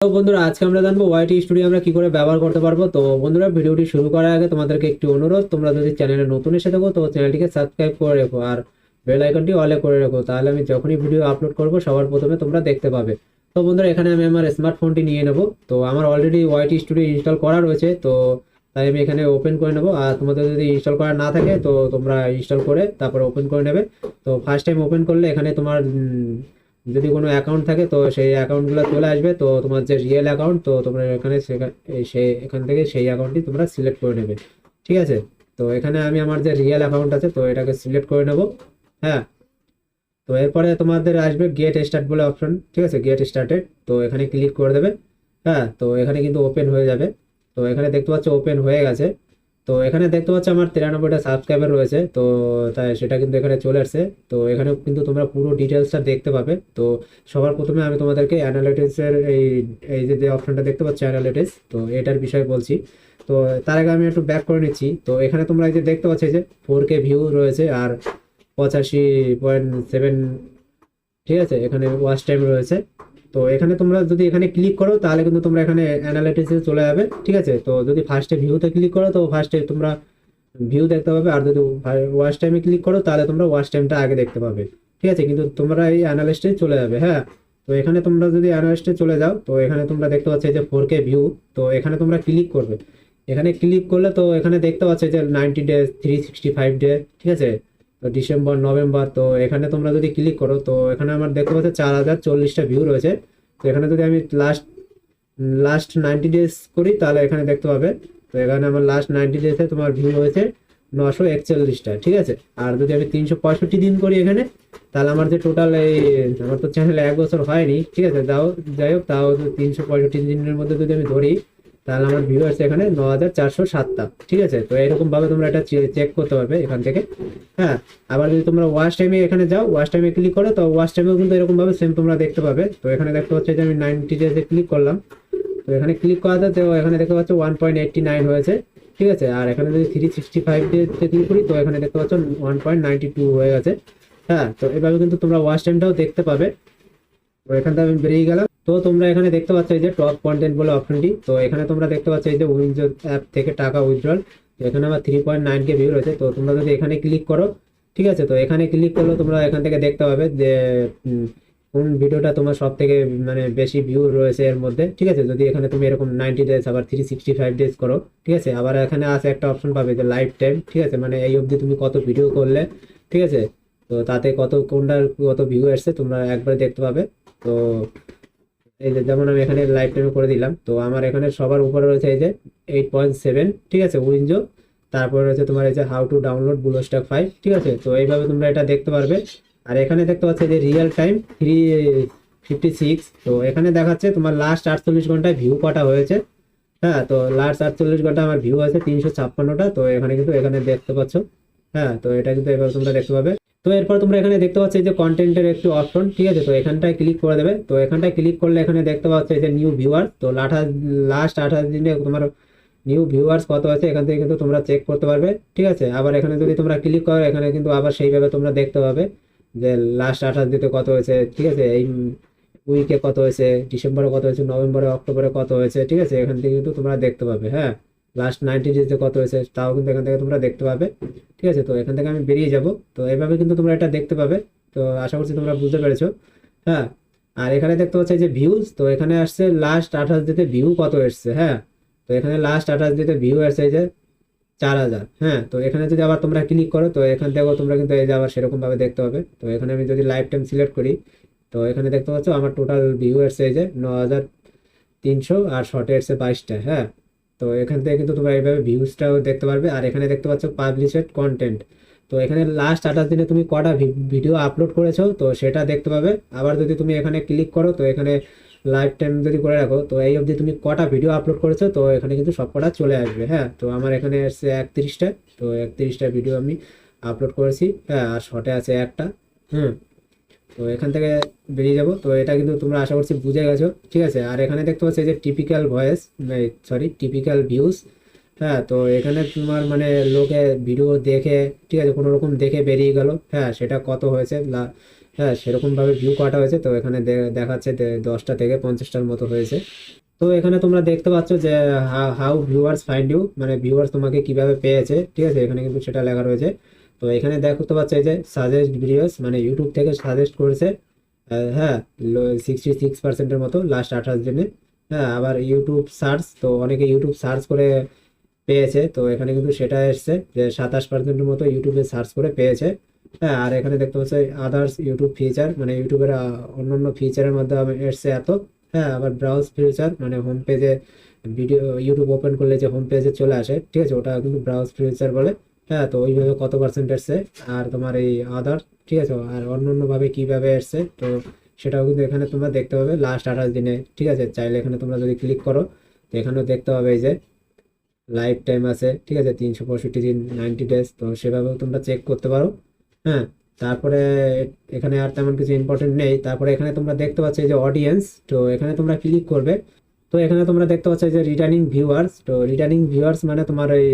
তো বন্ধুরা, আজকে আমরা জানব ওয়াইটি স্টুডিও আমরা কি করে ব্যবহার করতে পারব। তো বন্ধুরা, ভিডিওটি শুরু করার আগে তোমাদেরকে একটি অনুরোধ, তোমরা যদি চ্যানেলে নতুন এসে থাকো, তো চ্যানেলটিকে সাবস্ক্রাইব করে রেখো আর বেল আইকনটি অলে করে রেখো। তাহলে আমি যখনই ভিডিও আপলোড করব, সবার প্রথমে তোমরা দেখতে পাবে। তো বন্ধুরা, এখানে আমি আমার স্মার্টফোনটি নিয়ে নেব। তো আমার অলরেডি ওয়াইটি স্টুডিও ইনস্টল করা রয়েছে, তো তাই আমি এখানে ওপেন করে নেব। আর তোমাদের যদি ইনস্টল করা না থাকে, তো তোমরা ইনস্টল করে তারপর ওপেন করে নেবে। তো ফার্স্ট টাইম ওপেন করলে এখানে তোমার যদি কোনো অ্যাকাউন্ট থাকে, তো সেই অ্যাকাউন্টগুলো চলে আসবে। তো তোমার যে রিয়েল অ্যাকাউন্ট তো তোমরা এখানে সেই এখান থেকে সেই অ্যাকাউন্টটি তোমরা সিলেক্ট করে নেবে। ঠিক আছে? তো এখানে আমি আমার যে রিয়েল অ্যাকাউন্ট আছে, তো এটাকে সিলেক্ট করে নেব। হ্যাঁ? তো এরপরে তোমাদের আসবে গেট স্টার্ট বলে অপশন ঠিক আছে? গেট স্টার্টেড তো এখানে ক্লিক করে দেবে। হ্যাঁ? তো এখানে কিন্তু ওপেন হয়ে যাবে। তো এখানে দেখতে পাচ্ছ ওপেন হয়ে গেছে। তো এখানে দেখতে পাচ্ছ আমার তিরানব্বইটা সাবস্ক্রাইবার রয়েছে, তো তাই সেটা কিন্তু এখানে চলে আসছে। তো এখানে কিন্তু তোমরা পুরো ডিটেলসটা দেখতে পাবে। তো সবার প্রথমে আমি তোমাদেরকে অ্যানালিটিক্সের এই এই যে অপশনটা দেখতে পাচ্ছ অ্যানালিটিক্স তো এটার বিষয়ে বলছি। তো তার আগে আমি একটু ব্যাক করে নিচ্ছি। তো এখানে তোমরা এই যে দেখতে পাচ্ছ যে ফোর কে ভিউ রয়েছে আর পঁচাশি পয়েন্ট সেভেন ঠিক আছে? এখানে ওয়াচ টাইম রয়েছে। তো এখানে তোমরা যদি এখানে ক্লিক করো, তাহলে কিন্তু তোমরা এখানে অ্যানালিটিক্সে চলে যাবে, ঠিক আছে? তো যদি ফার্স্টে ভিউতে ক্লিক করো, তো ফার্স্টে তোমরা ভিউ দেখতে পাবে, আর যদি ওয়াশ টাইমে ক্লিক করো, তাহলে তোমরা ওয়াচ টাইমটা আগে দেখতে পাবে, ঠিক আছে? কিন্তু তোমরা এই অ্যানালিস্টে চলে যাবে হ্যাঁ? তো এখানে তোমরা যদি অ্যানালিস্টে চলে যাও, তো এখানে তোমরা দেখতে পাচ্ছ যে ফোর কে ভিউ তো এখানে তোমরা ক্লিক করবে। এখানে ক্লিক করলে তো এখানে দেখতে পাচ্ছ যে ninety day three sixty five day ঠিক আছে? তো ডিসেম্বর নভেম্বর তো এখানে তোমরা যদি ক্লিক করো, তো এখানে আমার দেখতে পাচ্ছ চার হাজার চল্লিশটা ভিউ রয়েছে। তো এখানে যদি আমি লাস্ট লাস্ট নাইনটি ডেজ করি, তাহলে এখানে দেখতে পাবে, তো এখানে আমার লাস্ট নাইনটি ডেজে তোমার ভিউ রয়েছে নশো একচল্লিশটা, ঠিক আছে? আর যদি আমি তিনশো পঁয়ষট্টি দিন করি এখানে, তাহলে আমার যে টোটাল এই, আমার তো চ্যানেলে এক বছর হয়নি, ঠিক আছে? তাও যাই হোক, তাও তিনশো পঁয়ষট্টি দিনের মধ্যে যদি আমি ধরি তাহলে আমার ভিউ আছে এখানে ন হাজার চারশো সাতটা। ঠিক আছে? তো এরকম ভাবে তোমরা এটা চেক করতে পারবে এখান থেকে। হ্যাঁ? আবার যদি তোমরা ওয়াশ টাইমে এখানে যাও ওয়াচ টাইমে ক্লিক করো, তো ওয়াশ টাইমেও কিন্তু এরকম ভাবে সেম তোমরা দেখতে পাবে। তো এখানে দেখতে পাচ্ছ যে আমি নাইনটি ডেজে ক্লিক করলাম। তো এখানে ক্লিক করাতে, তো এখানে দেখতে পাচ্ছ ওয়ান পয়েন্ট এইটটি নাইন হয়েছে। ঠিক আছে? আর এখানে যদি থ্রি সিক্সটি ফাইভ ডেতে ক্লিক করি, তো এখানে দেখতে পাচ্ছ ওয়ান পয়েন্ট নাইনটি টু হয়ে গেছে। হ্যাঁ? তো এভাবে কিন্তু তোমরা ওয়াশ টাইমটাও দেখতে পাবে। তো এখান থেকে আমি বেরিয়ে গেলাম। তো তোমরা এখানে দেখতে পাচ্ছ এই যে টপ কন্টেন্ট বলে অপশনটি তো এখানে তোমরা দেখতে পাচ্ছ এই যে উইনজো অ্যাপ থেকে টাকা উইথড্রল এখানে আমার three point nine K view রয়েছে। তো তোমরা যদি এখানে ক্লিক করো, ঠিক আছে? তো এখানে ক্লিক করলে তোমরা এখান থেকে দেখতে পাবে যে কোন ভিডিওটা তোমার সব থেকে মানে বেশি ভিউ রয়েছে এর মধ্যে। ঠিক আছে? যদি এখানে তুমি এরকম নাইনটি ডেজ আবার থ্রি সিক্সটি ফাইভ ডেজ করো, ঠিক আছে? আবার এখানে আছে একটা অপশন পাবে যে লাইফ টাইম ঠিক আছে? মানে এই অবধি তুমি কত ভিডিও করলে, ঠিক আছে? তো তাতে কত, কোনটার কত ভিউ এসছে তোমরা একবার দেখতে পাবে। তো এই যে যেমন আমি এখানে লাইভ টাইমে করে দিলাম, তো আমার এখানে সবার উপরে রয়েছে এই যে এইট পয়েন্ট সেভেন ঠিক আছে উইনজো তারপরে রয়েছে তোমার এই যে how to download BlueStacks five ঠিক আছে? তো এইভাবে তোমরা এটা দেখতে পারবে। আর এখানে দেখতে পাচ্ছ যে real time three fifty six তো এখানে দেখাচ্ছে তোমার লাস্ট আটচল্লিশ ঘন্টায় ভিউ কটা হয়েছে। হ্যাঁ তো লাস্ট আটচল্লিশ ঘণ্টা আমার ভিউ আছে তিনশো ছাপ্পান্নটা, তো এখানে কিন্তু এখানে দেখতে পাচ্ছ। হ্যাঁ তো এটা কিন্তু এবার তোমরা দেখতে পাবে। তো এরপর তোমরা এখানে দেখতে পাচ্ছ যে কন্টেন্টের একটু অপশন ঠিক আছে? তো এখানটায় ক্লিক করে দেবে। তো এখানটায় ক্লিক করলে এখানে দেখতে পাচ্ছ যে নিউ ভিউয়ার তো লাঠাস লাস্ট আঠাশ দিনে তোমার নিউ ভিউয়ার্স কত আছে? এখান থেকে কিন্তু তোমরা চেক করতে পারবে, ঠিক আছে? আবার এখানে যদি তোমরা ক্লিক করো, এখানে কিন্তু আবার সেইভাবে তোমরা দেখতে পাবে যে লাস্ট আঠাশ দিতে কত হয়েছে, ঠিক আছে? এই উইকে কত হয়েছে? ডিসেম্বরে কত হয়েছে? নভেম্বরে অক্টোবরে কত হয়েছে? ঠিক আছে? এখান থেকে কিন্তু তোমরা দেখতে পাবে হ্যাঁ? লাস্ট নাইনটি ডেজে কত হয়েছে? তাও কিন্তু এখান থেকে তোমরা দেখতে পাবে। ঠিক আছে, তো এখান থেকে আমি বেরিয়ে যাব। তো এভাবে কিন্তু তোমরা এটা দেখতে পাবে। তো আশা করছি তোমরা বুঝতে পেরেছ। হ্যাঁ আর এখানে দেখতে পাচ্ছ যে ভিউজ তো এখানে আসছে লাস্ট আঠাশ দিতে ভিউ কত এসছে হ্যাঁ? তো এখানে লাস্ট আঠাশ দিতে ভিউ এই যে চার হাজার হ্যাঁ? তো এখানে যদি আবার তোমরা ক্লিক করো, তো এখান থেকেও তোমরা কিন্তু এই যে আবার সেরকমভাবে দেখতে পাবে। তো এখানে আমি যদি লাইফ টাইম সিলেক্ট করি, তো এখানে দেখতে পাচ্ছ আমার টোটাল ভিউ এসছে যে ন হাজার তিনশো আর শর্টে এসছে বাইশটা হ্যাঁ? তো এখান থেকে কিন্তু তোমরা এইভাবে ভিউজটাও দেখতে পারবে। আর এখানে দেখতে পাচ্ছ পাবলিশেড কন্টেন্ট তো এখানে লাস্ট আঠাশ দিনে তুমি কটা ভিডিও আপলোড করেছ, তো সেটা দেখতে পাবে। আবার যদি তুমি এখানে ক্লিক করো, তো এখানে লাইফ টাইম যদি করে রাখো, তো এই অবধি তুমি কটা ভিডিও আপলোড করেছ, তো এখানে কিন্তু সব কটা চলে আসবে। হ্যাঁ তো আমার এখানে এসছে একত্রিশটা, তো একত্রিশটা ভিডিও আমি আপলোড করেছি। হ্যাঁ আর শর্টে আছে একটা। হুম তো এখান থেকে বেরিয়ে যাব। তো এটা কিন্তু তোমরা আশা করছি বুঝে গেছো। ঠিক আছে, আর এখানে দেখতে পাচ্ছি যে typical voice sorry typical views হ্যাঁ তো এখানে তোমার মানে লোকে ভিডিও দেখে, ঠিক আছে, কোনো রকম দেখে বেরিয়ে গেল হ্যাঁ সেটা কত হয়েছে হ্যাঁ সেরকমভাবে ভিউ কাটা হয়েছে, তো এখানে দেখাচ্ছে দশটা থেকে পঞ্চাশটার মতো হয়েছে। তো এখানে তোমরা দেখতে পাচ্ছ যে হাউ ভিউয়ার্স ফাইন্ড ইউ মানে ভিউয়ার্স তোমাকে কীভাবে পেয়েছে, ঠিক আছে, এখানে কিন্তু সেটা লেখা রয়েছে। তো এখানে দেখতে পাচ্ছ এই যে সাজেস্ট ভিডিওস মানে ইউটিউব থেকে সাজেস্ট করেছে হ্যাঁ সিক্সটি সিক্স পার্সেন্টের মতো লাস্ট আঠাশ দিনে। হ্যাঁ আবার ইউটিউব সার্চ তো অনেকে ইউটিউব সার্চ করে পেয়েছে তো এখানে কিন্তু সেটা এসছে যে সাতাশ পার্সেন্টের মতো ইউটিউবে সার্চ করে পেয়েছে। হ্যাঁ আর এখানে দেখতে পাচ্ছ আদার্স ইউটিউব ফিচার মানে ইউটিউবের আহ, অন্যান্য ফিচারের মধ্যে আমি এসছে এত। হ্যাঁ আবার ব্রাউজ ফিচার মানে হোম পেজে ভিডিও ইউটিউব ওপেন করলে যে হোম পেজে চলে আসে ঠিক আছে ওটা কিন্তু ব্রাউজ ফিচার বলে। হ্যাঁ তো ওইভাবে কত পার্সেন্ট এসছে? আর তোমার এই আদার ঠিক আছে? আর অন্য অন্যভাবে কীভাবে এসছে? তো সেটাও কিন্তু এখানে তোমরা দেখতে পাবে লাস্ট আঠাশ দিনে, ঠিক আছে? চাইলে এখানে তোমরা যদি ক্লিক করো, তো এখানেও দেখতে পাবে এই যে লাইফ টাইম আছে, ঠিক আছে? তিনশো পঁয়ষট্টি দিন নাইনটি ডেজ তো সেভাবেও তোমরা চেক করতে পারো হ্যাঁ? তারপরে এখানে আর তেমন কিছু ইম্পর্টেন্ট নেই। তারপরে এখানে তোমরা দেখতে পাচ্ছ যে অডিয়েন্স তো এখানে তোমরা ক্লিক করবে। তো এখানে তোমরা দেখতে পাচ্ছ যে রিটার্নিং ভিউয়ার্স তো রিটার্নিং ভিউয়ার্স মানে তোমার ওই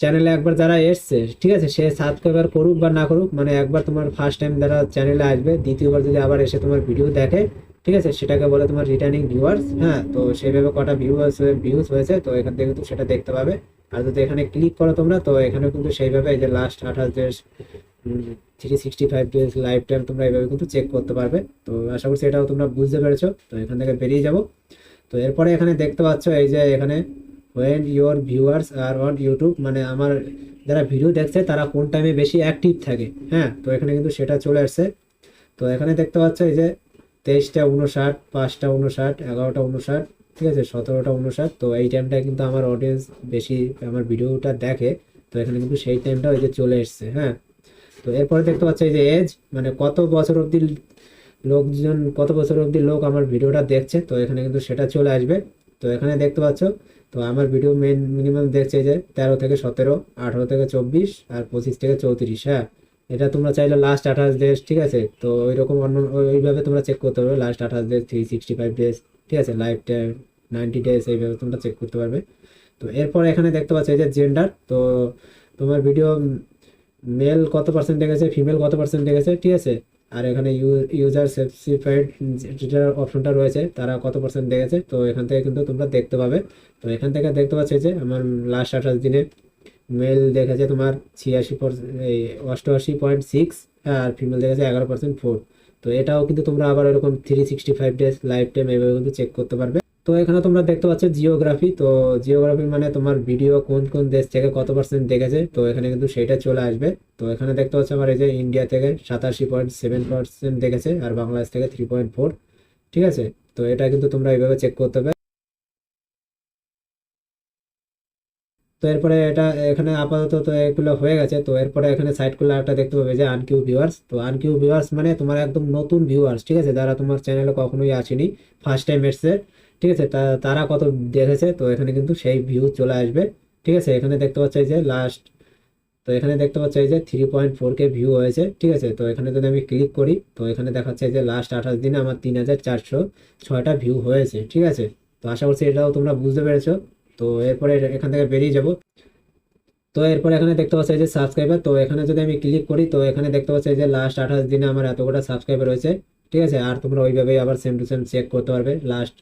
চ্যানেলে একবার যারা এসছে, ঠিক আছে? সে সাবস্ক্রাইবার করুক বা না করুক মানে একবার তোমার ফার্স্ট টাইম যারা চ্যানেলে আসবে, দ্বিতীয়বার যদি আবার এসে তোমার ভিডিও দেখে, ঠিক আছে? সেটাকে বলে তোমার রিটার্নিং ভিউয়ার্স হ্যাঁ? তো সেইভাবে কটা ভিউয়ার্স ভিউজ হয়েছে, তো এখান থেকে কিন্তু সেটা দেখতে পাবে। আর যদি এখানে ক্লিক করো তোমরা, তো এখানে কিন্তু সেইভাবে এই যে লাস্ট আঠাশ days three sixty five days life time তোমরা এইভাবে কিন্তু চেক করতে পারবে। তো আশা করছি এটাও তোমরা বুঝতে পেরেছ। তো এখান থেকে বেরিয়ে যাব। তো এরপরে এখানে দেখতে পাচ্ছ এই যে এখানে when your viewers are on YouTube মানে আমার যারা ভিডিও দেখছে, তারা কোন টাইমে বেশি অ্যাক্টিভ থাকে হ্যাঁ? তো এখানে কিন্তু সেটা চলে আসছে। তো এখানে দেখতে পাচ্ছ এই যে তেইশটা উনষাট, পাঁচটা উনষাট, এগারোটা উনষাট, ঠিক আছে? সতেরোটা উনষাট, তো এই টাইমটায় কিন্তু আমার অডিয়েন্স বেশি, আমার ভিডিওটা দেখে, তো এখানে কিন্তু সেই টাইমটা ওই যে চলে এসছে হ্যাঁ? তো এরপরে দেখতে পাচ্ছ এই যে এজ মানে কত বছর অবধি লোকজন, কত বছর অবধি লোক আমার ভিডিওটা দেখছে, তো এখানে কিন্তু সেটা চলে আসবে। তো এখানে দেখতে পাচ্ছ, তো আমার ভিডিও মেন মিনিমাম দেখছে যে তেরো থেকে সতেরো, আঠারো থেকে চব্বিশ আর পঁচিশ থেকে চৌত্রিশ হ্যাঁ? এটা তোমরা চাইলে লাস্ট আঠাশ ডেজ ঠিক আছে? তো ওই রকম অন্য, ওইভাবে তোমরা চেক করতে পারবে লাস্ট আঠাশ days three sixty five days ঠিক আছে? লাইফ টাইম নাইনটি ডেজ এইভাবে তোমরা চেক করতে পারবে। তো এরপর এখানে দেখতে পাচ্ছ এই যে জেন্ডার তো তোমার ভিডিও মেল কত পার্সেন্ট দেখেছে? ফিমেল কত পার্সেন্ট দেখেছে? ঠিক আছে? আর এখানে ইউজার স্পেসিফাইড যেটা অপশনটা রয়েছে, তারা কত পার্সেন্ট দেখেছে, তো এখান থেকে কিন্তু তোমরা দেখতে পাবে। তো এখান থেকে দেখতে পাচ্ছে যে আমার লাস্ট আঠাশ দিনে মেল দেখেছে তোমার ছিয়াশি এই অষ্টআশি পয়েন্ট সিক্স আর ফিমেল দেখেছে এগারো পার্সেন্ট ফোর তো এটাও কিন্তু তোমরা আবার এরকম three sixty five days life time এভাবে কিন্তু চেক করতে পারবে। তো এখানে তোমরা দেখতে পাচ্ছ জিওগ্রাফি। তো জিওগ্রাফি মানে তোমার ভিডিও কোন কোন দেশ থেকে কত পার্সেন্ট দেখেছে, তো এখানে কিন্তু সেটা চলে আসবে। তো এখানে দেখতে পাচ্ছ আমার এই যে ইন্ডিয়া থেকে সাতাশি পয়েন্ট সেভেন পার্সেন্ট দেখেছে আর বাংলাদেশ থেকে থ্রি পয়েন্ট ফোর ঠিক আছে? তো এটা কিন্তু তোমরা এইভাবে চেক করতে হবে তো এরপরে এটা এখানে আপাতত তো এগুলো হয়ে গেছে। তো এরপরে এখানে সাইড করলে একটা দেখতে পাবে যে আনকিউ ভিউয়ার্স তো আনকিউ ভিউয়ার্স মানে তোমার একদম নতুন ভিউয়ার্স ঠিক আছে? যারা তোমার চ্যানেলে কখনোই আসেনি ফার্স্ট টাইম এসছে। ঠিক আছে তারা কত দেখেছে তো এখানে কিন্তু সেই ভিউ চলে আসবে। ঠিক আছে, এখানে দেখতে পাচ্ছ যে লাস্ট তো এখানে দেখতে পাচ্ছি যে three point four K view হয়েছে। ঠিক আছে, তো এখানে যদি আমি ক্লিক করি, তো এখানে দেখাচ্ছে যে লাস্ট আঠাশ দিনে আমার তিন হাজার চারশো ছয়টা ভিউ হয়েছে। ঠিক আছে, তো আশা করছি এটাও তোমরা বুঝতে পেরেছ। তো এরপরে এখান থেকে বেরিয়ে যাব। তো এরপর এখানে দেখতে পাচ্ছি যে সাবস্ক্রাইবার তো এখানে যদি আমি ক্লিক করি, তো এখানে দেখতে পাচ্ছি যে লাস্ট আঠাশ দিনে আমার এত কটা সাবস্ক্রাইবার রয়েছে। ঠিক আছে, আর তোমরা ওইভাবেই আবার সেম টু সেম চেক করতে পারবে। Last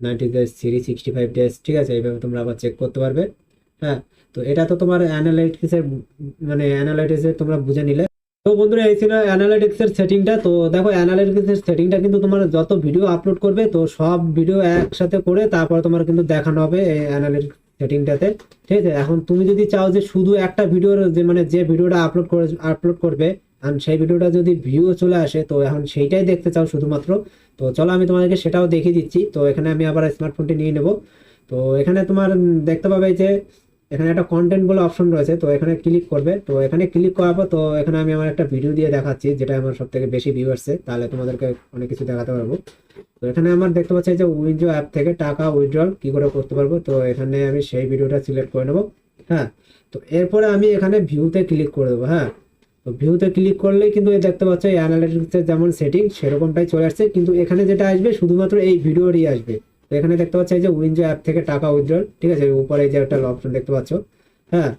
ninety days three sixty five days ঠিক আছে? এইভাবে তোমরা আবার চেক করতে পারবে হ্যাঁ? তো এটা তো তোমার অ্যানালাইটিক্সের মানে অ্যানালাইটিক্সের তোমরা বুঝে নিলে। তো বন্ধুরা, এই ছিল অ্যানালাইটিক্সের সেটিংটা। তো দেখো অ্যানালাইটিক্সের সেটিংটা কিন্তু তোমার যত ভিডিও আপলোড করবে, তো সব ভিডিও একসাথে করে তারপর তোমার কিন্তু দেখানো হবে এই অ্যানালাইটিক্স সেটিংটাতে, ঠিক আছে? এখন তুমি যদি চাও যে শুধু একটা ভিডিওর যে মানে যে ভিডিওটা আপলোড করে আপলোড করবে আর সেই ভিডিওটা যদি ভিউ চলে আসে, তো এখন সেইটাই দেখতে চাও শুধুমাত্র। তো চলো আমি তোমাদেরকে সেটাও দেখিয়ে দিচ্ছি। তো এখানে আমি আবার স্মার্টফোনটি নিয়ে নেব। তো এখানে তোমার দেখতে পাবে যে এখানে একটা কন্টেন্ট বলে অপশন রয়েছে। তো এখানে ক্লিক করবে। তো এখানে ক্লিক করার তো এখানে আমি আমার একটা ভিডিও দিয়ে দেখাচ্ছি, যেটা আমার সব থেকে বেশি ভিউ আসছে তাহলে তোমাদেরকে অনেক কিছু দেখাতে পারব। তো এখানে আমার দেখতে পাচ্ছি যে উইনজো অ্যাপ থেকে টাকা উইথড্রল কি করে করতে পারব? তো এখানে আমি সেই ভিডিওটা সিলেক্ট করে নেব। হ্যাঁ তো এরপরে আমি এখানে ভিউতে ক্লিক করে দেবো। হ্যাঁ তো ভিউতে ক্লিক করলেই কিন্তু দেখতে পাচ্ছ এই অ্যানালিটিক্সের যেমন সেটিং সেরকমটাই চলে আসছে। কিন্তু এখানে যেটা আসবে, শুধুমাত্র এই ভিডিওরই আসবে। তো এখানে দেখতে পাচ্ছ এই যে উইনজো অ্যাপ থেকে টাকা উইথড্রল ঠিক আছে? উপরে যে একটা অপশন দেখতে পাচ্ছ হ্যাঁ?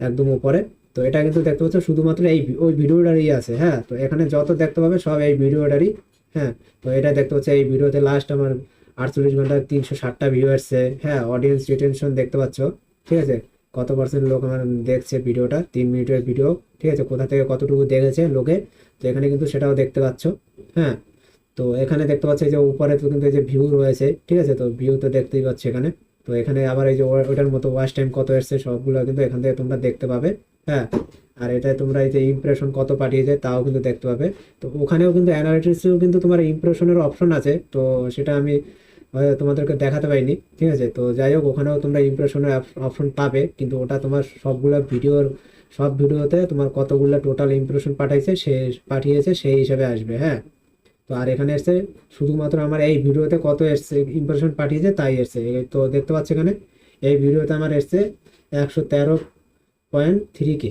একদম উপরে। তো এটা কিন্তু দেখতে পাচ্ছ, শুধুমাত্র এই ওই ভিডিওটারই আছে হ্যাঁ? তো এখানে যত দেখতে পাবে সব এই ভিডিওটারই হ্যাঁ? তো এটা দেখতে পাচ্ছ, এই ভিডিওতে লাস্ট আমার আটচল্লিশ ঘণ্টা তিনশো ষাটটা ভিউ আসছে হ্যাঁ? অডিয়েন্স রিটেনশন দেখতে পাচ্ছ, ঠিক আছে? কত পার্সেন্ট লোক আমার দেখছে ভিডিওটা? তিন মিনিটের ভিডিও, ঠিক আছে? কোথা থেকে কতটুকু দেখেছে লোকে? তো এখানে কিন্তু সেটাও দেখতে পাচ্ছ হ্যাঁ? তো এখানে দেখতে পাচ্ছ যে উপরে তো কিন্তু এই যে ভিউ রয়েছে, ঠিক আছে? তো ভিউ তো দেখতেই পাচ্ছ এখানে। তো এখানে আবার এই যে ওটার মতো ওয়াচ টাইম কত এসছে সবগুলো কিন্তু এখান থেকে তোমরা দেখতে পাবে হ্যাঁ? আর এটা তোমরা এই যে ইমপ্রেশন কত পাঠিয়েছে তাও কিন্তু দেখতে পাবে। তো ওখানেও কিন্তু অ্যানালিটিক্সেও কিন্তু তোমার ইমপ্রেশনের অপশন আছে। তো সেটা আমি তোমাদেরকে দেখাতে পারিনি, ঠিক আছে? তো যাই হোক, ওখানেও তোমরা ইমপ্রেশনের অপশন পাবে, কিন্তু ওটা তোমার সবগুলো ভিডিওর, সব ভিডিওতে তোমার কতগুলো টোটাল ইমপ্রেশন পাঠাইছে, সে পাঠিয়েছে, সেই হিসাবে আসবে হ্যাঁ? তো আর এখানে এসছে শুধুমাত্র আমার এই ভিডিওতে কত এসছে ইমপ্রেশন পাঠিয়েছে, তাই এসছে। তো দেখতে পাচ্ছ এখানে, এই ভিডিওতে আমার এসছে একশো তেরো পয়েন্ট থ্রি কে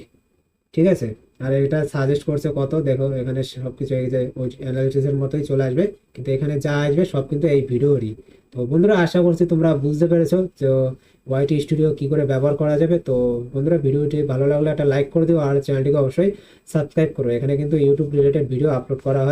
ঠিক আছে? আর এটা সাজেস্ট করছে কত? দেখো, এখানে সব কিছু এই যে ওই অ্যানালিসিসের মতোই চলে আসবে। কিন্তু এখানে যা আসবে সব কিন্তু এই ভিডিওরই। তো বন্ধুরা, আশা করছি তোমরা বুঝতে পেরেছ যে ওয়াইটি স্টুডিও কি করে ব্যবহার করা যাবে। তো বন্ধুরা, ভিডিওটি ভালো লাগলে একটা লাইক করে দিও, আর চ্যানেলটিকে অবশ্যই সাবস্ক্রাইব করো। এখানে কিন্তু ইউটিউব রিলেটেড ভিডিও আপলোড করা হয়।